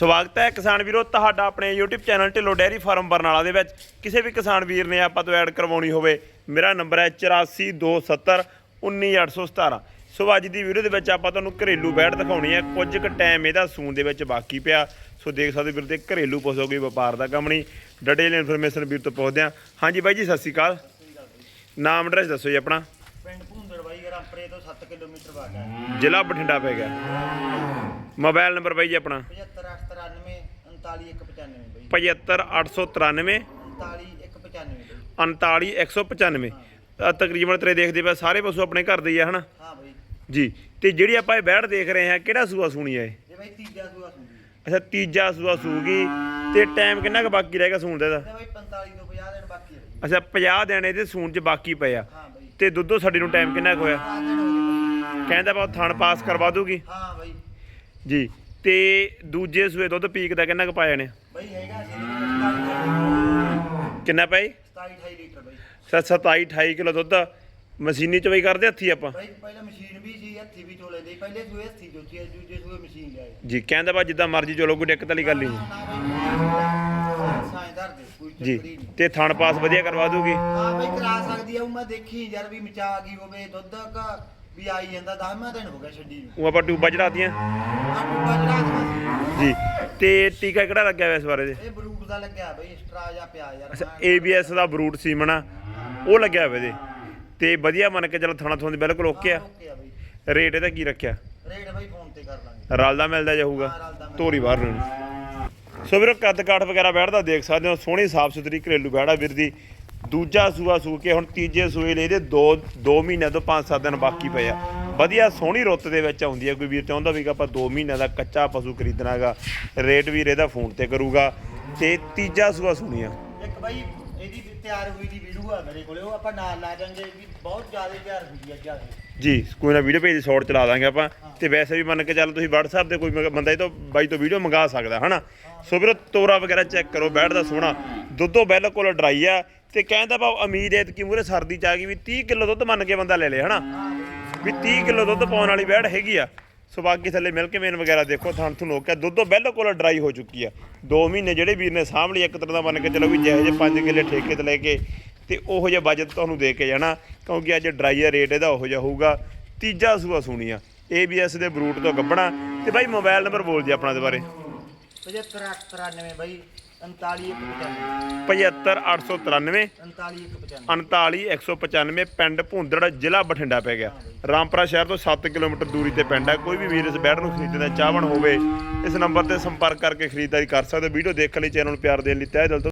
ਸਵਾਗਤ ਹੈ ਕਿਸਾਨ ਵੀਰੋ, ਤੁਹਾਡਾ ਆਪਣੇ YouTube channel Dhillon dairy farm Barnala ਦੇ ਵਿੱਚ। ਕਿਸੇ ਵੀ ਕਿਸਾਨ ਵੀਰ ਨੇ ਆਪਾਂ ਤੋਂ ਐਡ ਕਰਵਾਉਣੀ ਹੋਵੇ, ਮੇਰਾ ਨੰਬਰ ਹੈ 8427 19817 ਸੋ ਅੱਜ ਦੀ ਵੀਡੀਓ ਦੇ ਵਿੱਚ ਆਪਾਂ ਤੁਹਾਨੂੰ ਘਰੇਲੂ ਬੈਠ ਦਿਖਾਉਣੀ ਹੈ। ਕੁਝ ਕੁ ਟਾਈਮ ਇਹਦਾ ਸੂਨ ਦੇ ਵਿੱਚ ਬਾਕੀ ਪਿਆ। ਸੋ ਦੇਖ ਸਕਦੇ ਵੀਰ, ਤੇ ਘਰੇਲੂ ਪਸ਼ੂ ਕੋਈ ਵਪਾਰ ਦਾ ਕੰਮ ਨਹੀਂ। ਡਿਟੇਲ ਇਨਫੋਰਮੇਸ਼ਨ ਵੀਰ ਤੋਂ ਪੁੱਛਦੇ ਹਾਂ। ਹਾਂਜੀ ਬਾਈ ਜੀ, ਸਤਿ ਸ਼੍ਰੀ ਅਕਾਲ। ਨਾਮ ਐਡਰੈਸ ਦੱਸੋ ਜੀ ਆਪਣਾ। ਰਾਮਪਰੇ ਤੋਂ 7 ਕਿਲੋਮੀਟਰ ਬਾਅਦ ਹੈ। ਜ਼ਿਲ੍ਹਾ ਬਠਿੰਡਾ ਪੈ ਗਿਆ। ਮੋਬਾਈਲ ਨੰਬਰ ਬਾਈ ਜੀ ਆਪਣਾ। 75 98 39195 ਬਾਈ। 75893 39195 39195 ਅ, ਤਕਰੀਬਨ ਤੇਰੇ ਦੇਖਦੇ ਪਏ ਸਾਰੇ ਪਸ਼ੂ ਆਪਣੇ ਘਰ ਦੇ ਹੀ ਆ ਹਨਾ? ਹਾਂ ਬਾਈ। ਜੀ। ਤੇ ਜਿਹੜੀ ਆਪਾਂ ਇਹ ਬੈੜ ਦੇਖ ਰਹੇ ਹਾਂ ਕਿਹੜਾ ਸੂਆ ਸੂਣੀ ਹੈ ਇਹ? ਇਹ ਬਾਈ ਤੀਜਾ ਸੂਆ ਸੁਣਦੀ ਅੱਛਾ ਤੀਜਾ ਸੂਆ ਸੂਗੀ। ਤੇ ਟਾਈਮ ਕਿੰਨਾ ਕੁ ਬਾਕੀ ਰਹਿ ਗਿਆ ਸੂਣ ਦਾ ਇਹਦਾ? ਤੇ ਬਾਈ 45 ਤੋਂ 50 ਦਿਨ ਬਾਕੀ ਹੈ ਬਾਈ। ਅੱਛਾ 50 ਦਿਨ ਇਹਦੇ ਸੂਣ 'ਚ ਬਾਕੀ ਪਏ ਆ। ਹਾਂ। ਤੇ ਦੁੱਧੋ ਸਾਡੀ ਨੂੰ ਟਾਈਮ ਕਿੰਨਾ ਕੁ ਹੋਇਆ? 10 ਦਿਨ ਹੋ ਗਏ ਕਹਿੰਦਾ ਬਾ ਥਣ ਪਾਸ ਕਰਵਾ ਦੂਗੀ। ਬਾਈ ਹਾਂ ਬਾਈ ਜੀ ਤੇ ਦੂਜੇ ਸੂਏ ਦੁੱਧ ਪੀਕ ਦਾ ਕਿੰਨਾ ਕੁ ਪਾਇਆ ਨੇ ਬਾਈ ਹੈਗਾ ਸੀ ਕਿੰਨਾ ਪਏ 27 28 ਲੀਟਰ ਬਾਈ 27 28 ਕਿਲੋ ਦੁੱਧ। ਮਸ਼ੀਨੀ ਚਵਾਈ ਕਰਦੇ ਹੱਥੀ ਆਪਾਂ? ਬਾਈ ਪਹਿਲਾਂ ਮਸ਼ੀਨ ਵੀ ਸੀ ਹੱਥੀ ਵੀ ਚੋਲੇ ਦੇ। ਪਹਿਲੇ ਸੂਏ ਹੱਥੀ ਜੋਚੀ ਦੂਜੇ ਸੂਏ ਮਸ਼ੀਨ ਲਿਆਏ। ਜੀ ਕਹਿੰਦਾ ਬਾ ਜਿੱਦਾਂ ਮਰਜ਼ੀ ਚਲੋ ਕੋਈ ਦਿੱਕਤ ਵਾਲੀ ਗੱਲ ਨਹੀਂ। ਜੀ। ਤੇ ਥਣ ਪਾਸ ਵਧੀਆ ਕਰਵਾ ਦੂਗੀ? ਹਾਂ ਬਈ ਕਰਾ ਸਕਦੀ ਆ ਉਹ ਮੈਂ ਦੇਖੀ ਯਾਰ ਵੀ ਮਚਾ ਗਈ ਹੋਵੇ ਦੁੱਧ ਕਾ ਵੀ ਆਈ ਜਾਂਦਾ 10ਵਾਂ ਦਿਨ ਹੋ ਗਿਆ ਛੱਡੀ ਨੂੰ। ਉਹ ਆਪਾਂ ਟਿਊਬਾਂ ਚੜਾਤੀਆਂ। ਆ ਟੁੱਟਾ ਚੜਾ ਦਵਾਂ ਜੀ। ਤੇ ਟੀਕਾ ਕਿਹੜਾ ਲੱਗਿਆ ਹੋਇਆ ਇਸ ਬਾਰੇ ਦੇ? ਇਹ ਬਰੂਟ ਦਾ ਲੱਗਿਆ ਬਈ ਐਕਸਟਰਾ ਜਾਂ ਪਿਆ ਯਾਰ। ਅੱਛਾ ABS ਦਾ ਬਰੂਟ ਸੀਮਣਾ ਉਹ ਲੱਗਿਆ ਹੋਇਆ ਇਹਦੇ। ਤੇ ਵਧੀਆ ਮੰਨ ਕੇ ਚਲੋ ਥਣਾ ਥੋਂ ਦੀ ਬਿਲਕੁਲ ਓਕੇ ਆ। ਓਕੇ ਆ ਬਈ। ਰੇਟ ਇਹਦਾ ਕੀ ਰੱਖਿਆ? ਰੇਟ ਬਈ ਫੋਨ ਤੇ ਕਰ ਲਾਂਗੇ। ਰਲਦਾ ਮਿਲਦਾ ਜਾਊਗਾ। ਹਾਂ, ਰਲਦਾ ਮਿਲਦਾ। ਧੋਰੀ ਬਾਹਰ ਨੂੰ। ਸੋ ਵੀਰੋ ਕੱਦ ਕਾਠ ਵਗੈਰਾ ਬੈਠਦਾ ਦੇਖ ਸਕਦੇ ਹੋ, ਸੋਹਣੀ ਸਾਫ਼ ਸੁਥਰੀ ਘਰੇਲੂ ਬੈੜਾ ਵੀਰ ਦੀ। ਦੂਜਾ ਸੂਆ ਸੂ ਕੇ ਹੁਣ ਤੀਜੇ ਸੂਏ ਲਈ ਇਹਦੇ 2 2 ਮਹੀਨਿਆਂ ਤੋਂ 5-7 ਦਿਨ ਬਾਕੀ ਪਏ ਆ। ਵਧੀਆ ਸੋਹਣੀ ਰੁੱਤ ਦੇ ਵਿੱਚ ਆਉਂਦੀ ਹੈ ਕੋਈ ਵੀਰ, ਚਾਹੁੰਦਾ ਵੀ ਕਿ ਆਪਾਂ 2 ਮਹੀਨਿਆਂ ਦਾ ਕੱਚਾ ਪਸ਼ੂ ਖਰੀਦਣਾਗਾ, ਰੇਟ ਵੀਰ ਇਹਦਾ ਫੋਨ ਤੇ ਕਰੂਗਾ। ਤੇ ਤੀਜਾ ਸੂਆ ਸੁਣੀ ਇੱਕ ਬਈ, ਇਹਦੀ ਤਿਆਰ ਹੋਈ ਦੀ ਵੀਡੀਓ ਆ ਮੇਰੇ ਕੋਲੇ, ਉਹ ਆਪਾਂ ਨਾਲ ਲਾ ਜਾਾਂਗੇ ਵੀ ਬਹੁਤ ਜ਼ਿਆਦਾ ਤਿਆਰ ਹੋਈ ਆ ਜ਼ਿਆਦਾ। ਜੀ ਕੋਈ ਨਾ ਵੀਡੀਓ ਭੇਜ ਸ਼ਾਰਟ ਚਲਾ ਦਾਂਗੇ ਆਪਾਂ। ਤੇ ਵੈਸੇ ਵੀ ਮੰਨ ਕੇ ਚੱਲ ਤੁਸੀਂ WhatsApp ਤੇ ਕੋਈ ਬੰਦਾ ਇਹ ਤੋਂ ਬਾਈ ਤੋਂ ਵੀਡੀਓ ਮੰਗਾ ਸਕਦਾ ਹਨਾ? ਸੋ ਵੀਰੋ ਤੋਰਾ ਵਗੈਰਾ ਚੈੱਕ ਕਰੋ ਬੈਠਦਾ ਸੋਹਣਾ। ਦੁੱਧੋ ਬਿਲਕੁਲ ਡਰਾਈ ਆ। ਤੇ ਕਹਿੰਦਾ ਬਾ ਉਮੀਦ ਹੈ ਕਿ ਮੂਰੇ ਸਰਦੀ ਚ ਆ ਗਈ ਵੀ 30 ਕਿਲੋ ਦੁੱਧ ਮੰਨ ਕੇ ਬੰਦਾ ਲੈ ਲੇ ਹਨਾ? ਵੀ 30 ਕਿਲੋ ਦੁੱਧ ਪਾਉਣ ਵਾਲੀ ਬੈੜ ਹੈਗੀ ਆ। ਸੋ ਬਾਕੀ ਥੱਲੇ ਮਿਲਕ ਮੇਨ ਵਗੈਰਾ ਦੇਖੋ ਥਣ ਥੁਣ ਹੋ ਕੇ ਦੁੱਧੋ ਬਿਲਕੁਲ ਡਰਾਈ ਹੋ ਚੁੱਕੀ ਆ। 2 ਮਹੀਨੇ ਜਿਹੜੇ ਵੀਰ ਨੇ ਸਾਂਭ ਲਈ ਇੱਕ ਤਰ੍ਹਾਂ ਦਾ ਮੰਨ ਕੇ ਚਲੋ ਵੀ ਜਿਹੇ ਜਿਹੇ 5 ਕਿੱਲੇ ਠੇਕੇ ਤੇ ਲੈ ਕੇ ਤੇ ਉਹੋ ਜਿਹਾ ਬਜਟ ਤੁਹਾਨੂੰ ਦੇ ਕੇ ਜਾਣਾ ਕਿਉਂਕਿ ਅੱਜ ਡਰਾਈ ਆ ਰੇਟ ਇਹਦਾ ਉਹੋ ਜਿਹਾ ਹੋਊਗਾ ਤੀਜਾ ਸੂਆ ਸੁਣੀ ਆ। ABS ਦੇ ਬਰੂਟ ਤੋਂ ਗੱਬਣਾ ਤੇ ਬਾਈ ਮੋਬਾਈਲ ਨੰਬਰ ਬੋਲ ਜੀ ਆਪਣਾ ਦੇ ਬਾਰੇ। 7593 ਬਈ 39195 75893 39195 39195 ਪਿੰਡ ਭੁੰਦੜ ਜ਼ਿਲ੍ਹਾ ਬਠਿੰਡਾ ਪੈ ਗਿਆ। ਰਾਮਪੁਰਾ ਸ਼ਹਿਰ ਤੋਂ 7 ਕਿਲੋਮੀਟਰ ਦੂਰੀ ਤੇ ਪਿੰਡ ਹੈ ਕੋਈ ਵੀ ਵੀਰ ਇਸ ਬੈਡ ਨੂੰ ਖਰੀਦਣਾ ਚਾਹਵਣ ਹੋਵੇ ਇਸ ਨੰਬਰ ਤੇ ਸੰਪਰਕ ਕਰਕੇ ਖਰੀਦਦਾਰੀ ਕਰ ਸਕਦੇ ਹੋ। ਵੀਡੀਓ ਦੇਖਣ ਲਈ ਚੈਨਲ ਨੂੰ ਪਿਆਰ ਦੇਣ ਲਈ ਤਹਿ ਦਿਲ ਤੋਂ